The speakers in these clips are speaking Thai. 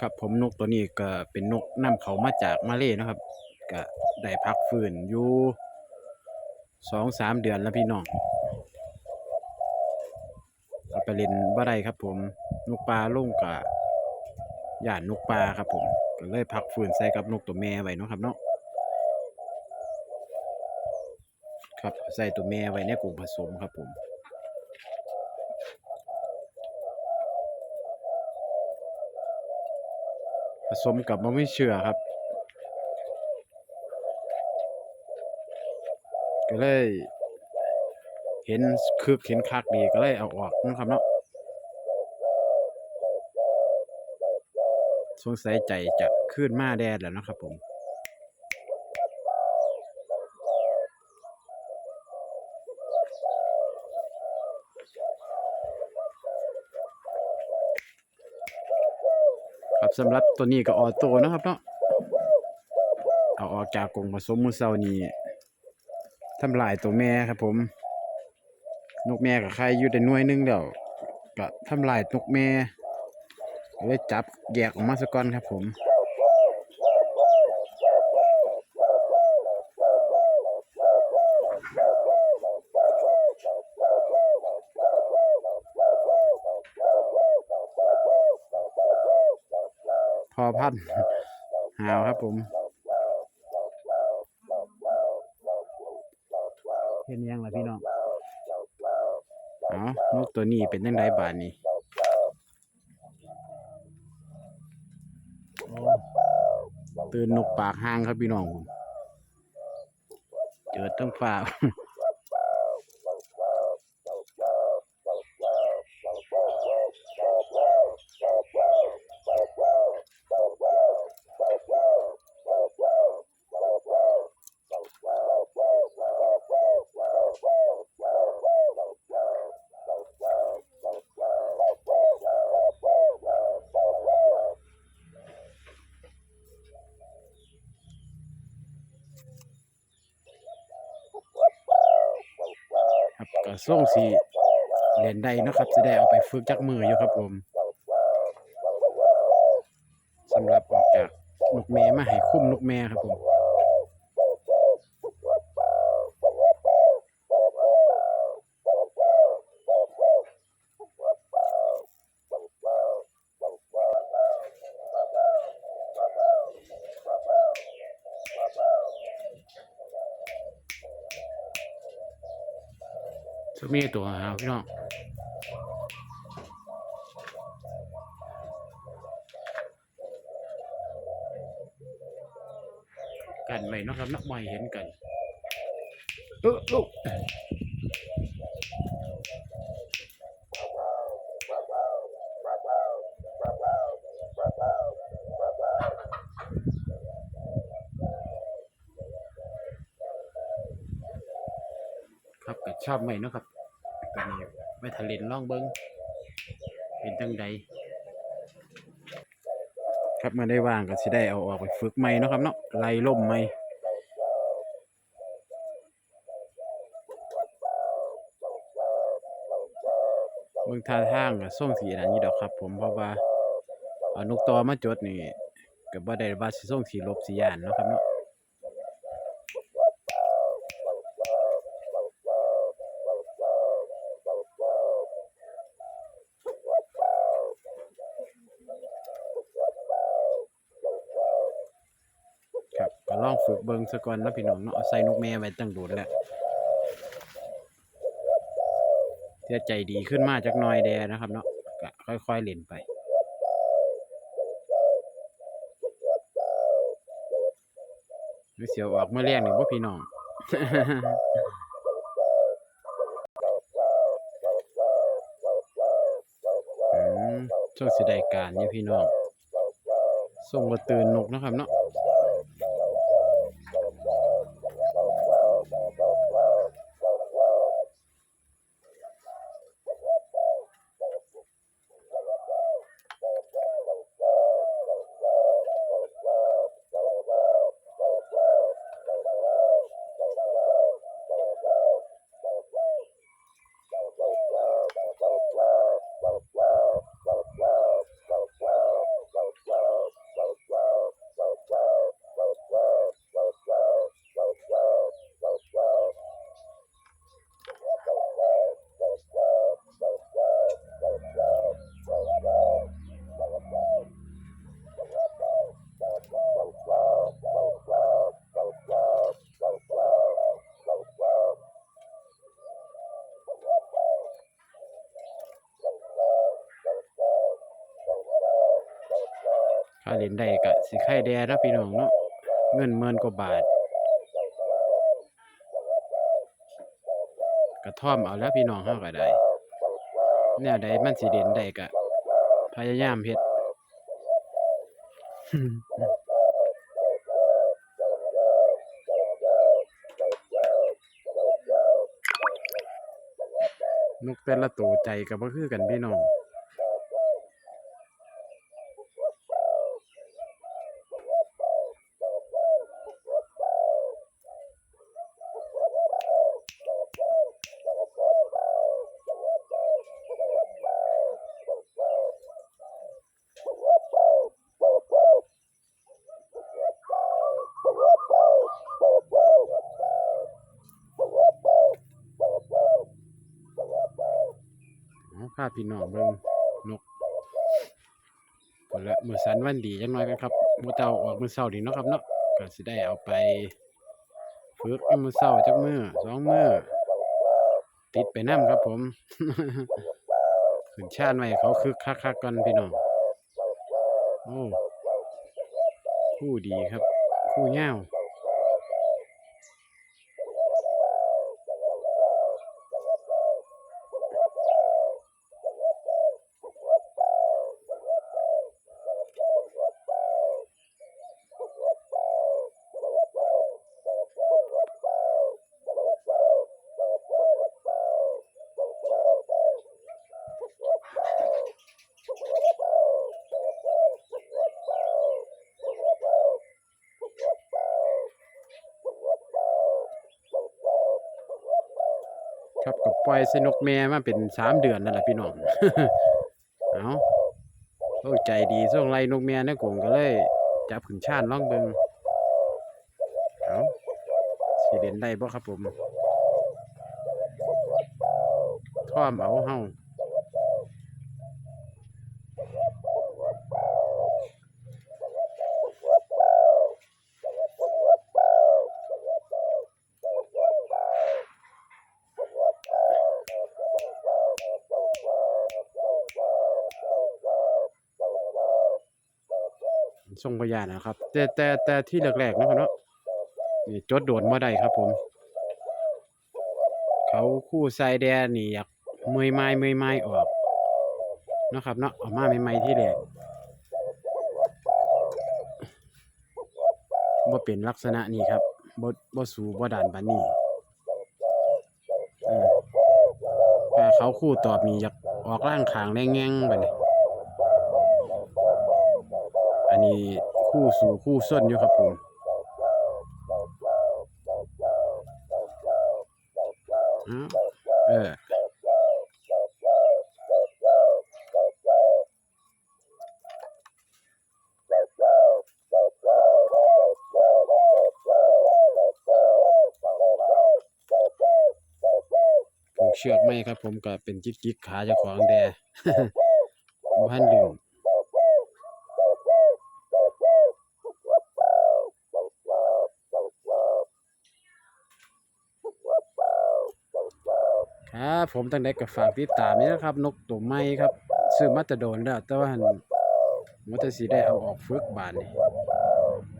ครับผมนกตัวนี้ก็เป็นนกนำเขามาจากมาเลยนะครับ ก็ได้พักฟื้นอยู่สองสามเดือนแล้วพี่น้อง ไปเล่นบ่ได้ครับ ผมนกปลาลงกะหย่านนกปลาครับ ผมก็เลยพักฟื้นใส่กับนกตัวแม่ไว้เนาะครับเนาะครับใส่ตัวแม่ไว้ในกรงผสมครับผมผสมกับมะม่เชื่อครับ ก็เลย เห็นคึกเห็นคักดีก็เลยเอาออกนะครับเนาะสงสัยใจจะขึ้นมาแดดแล้วนะครับผมครับสำหรับตัวนี้ก็ออโต้นะครับเนาะเอาออกจากกรงผสมมือเซานี้ทำลายตัวแม่ครับผม นกแม่กับใครอยู่แต่หน่วยหนึงเดี๋ยวก็ทำลายนกแม่เลยจับแยกออกมาสะก่อนครับผมพอพันหาวครับผมเห็นยังล่ะพี่น้อง เอานกตัวนี้เป็นยังไงบานนี้ตื่นนกปากห้างครับพี่น้องผมเจอตั้งฝ่า ส่งสีเรียนได้นะครับจะได้เอาไปฝึกจักมืออยู่ครับผมสำหรับออกจากนกแม่มาให้คุ้มนกแม่ครับผม จะมีตัวครับพี่น้องกันไว้นะครับนักมวยเห็นกันเออลูก ชอบไหมเนาะครับตัวนี้ไปทะเลนล่องเบิงเป็นจังใดครับมื่อได้ว่างก็สิได้เอาออกไปฝึกใหม่เนาะครับเนาะไล่ล่มใหม่เบิ่งท่าทางก็ส่งสีอันนี้ดอกครับ ผมเพราะว่าเอานกตอมาจดนี่ก็บ่ได้ว่าสิส่งสีลบสีย่านเนาะครับเนาะ ลองฝึกเบิ่งซะก่อนนะพี่น้องเนาะเอาใส่นกแม่ไว้ตั้งโดดแล้วเพื่อใจดีขึ้นมาจักน่อยแดนะครับเนาะก็ค่อยๆเล่นไปหรือเสียวออกเมื่อแรกนี่บ่พี่น้องช่วงสิได้การนี่พี่น้องส่งบ่ตื่นนกนะครับเนาะ well ล่นได้ก็สิไข่แดเนาะพี่น้องเนาะเงินหมื่นกว่าบาท กระท่อมเอาแล้วพี่น้องเฮาก็ได้แนวใดมันสิเด่นได้ก็พยายามเฮ็ดนกแต่ละตัวใจก็บ่คือกันพี่น้องาพี่น้องเบิ่งนกผลละมือสันวันดีจังน้อยกันครับมือเจ้าออกมือเศร้าดีเนาะครับเนาะก็สิได้เอาไปฝึกมือเศร้าจักมือสองมือติดไปน้ำครับผมขึ้นชาติไว้เขาคึกคักๆกันพี่น้องโอ้คู่ดีครับ คู่เง่า ปล่อยใส่นกแม่มาเป็นสามเดือนนั่นแหละพี่น้อง เอาโอ้ใจดีส่งไรนกแม่นะกรงก็เลยจับขึ้นชาติลองเบิงเอาสีเด่นได้บ่ครับผมท่อมเอาเฮา ส่งพยานนะครับ แต่แต่แต่ที่แรกๆนะครับเนาะนี่จดโดนมาได้ครับผม เขาคู่ไซแดนนี่อยากเมยไม้เมยไม้ออกนะครับเนาะออกมาใหม่ๆที่แรกบ่เป็นลักษณะนี้ครับบ่บ่สูบ่ด่านปานนี้เออถ้าเขาคู่ตอบนี่อยากออกร่างขางแรงแงงบัดนี้ อันนี้คู่สู่คู่ส้นอยู่ครับผมอ้าวเออผูกเชือกไหมครับผมก็เป็นจิกจิกขาจ้าของแดบ้านลืม ครับผมตั้งแต่ก็ฝากติดตามนี่นะครับ นกตัวไม้ครับซื้อมาแต่โดนแล้วแต่ว่าหันมันจะสีได้เอาออกฝึกบานนี่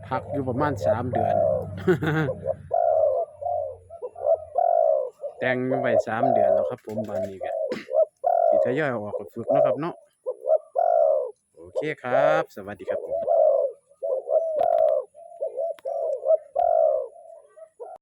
พักอยู่ประมาณสามเดือน แต่งไว้สามเดือนแล้วครับ ผมบานนี้ก็ที่ทยอยอออกก็ฝึกนะครับเนาะโอเคครับ สวัสดีครับ